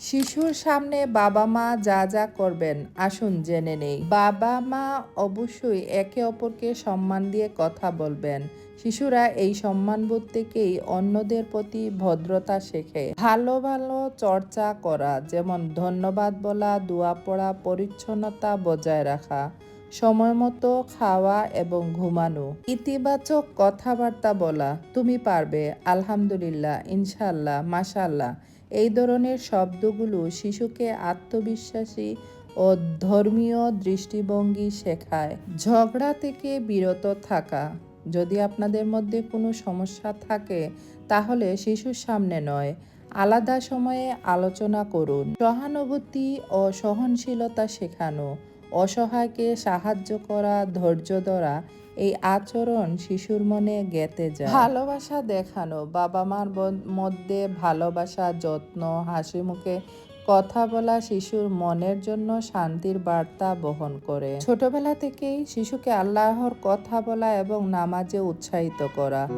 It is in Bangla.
শিশুর সামনে বাবা মা যা যা করবেন, আসুন জেনে নেই। বাবা মা অবশ্যই একে অপরকে সম্মান দিয়ে কথা বলবেন। শিশুরা এই সম্মান সম্মানবোধ থেকেই অন্যদের প্রতি ভদ্রতা শেখে। ভালো ভালো চর্চা করা, যেমন ধন্যবাদ বলা, দোয়া পড়া, পরিচ্ছন্নতা বজায় রাখা। সময় মতো খাওয়া এবং ঘুমানো। ইতিবাচক কথাবার্তা বলা, তুমি পারবে, আলহামদুলিল্লাহ ইনশাল্লাহ মাশাল্লাহ এই ধরনের শব্দগুলো শিশুকে আত্মবিশ্বাসী ও ধর্মীয় দৃষ্টিভঙ্গি শেখায়। ঝগড়া থেকে বিরত থাকা। যদি আপনাদের মধ্যে কোনো সমস্যা থাকে, তাহলে শিশুর সামনে নয়। আলাদা সময়ে আলোচনা করুন। সহানুভূতি ও সহনশীলতা শেখানো। অসহায়কে সাহায্য করা, ধৈর্য ধরা, এই আচরণ শিশুর মনে গেঁথে যায়। ভালোবাসা দেখানো বাবা মার মধ্যে ভালোবাসা, যত্ন, হাসি মুখে কথা বলা শিশুর মনের জন্য শান্তির বার্তা বহন করে। ছোটবেলা থেকেই শিশুকে আল্লাহর কথা বলা এবং নামাজে উৎসাহিত করা।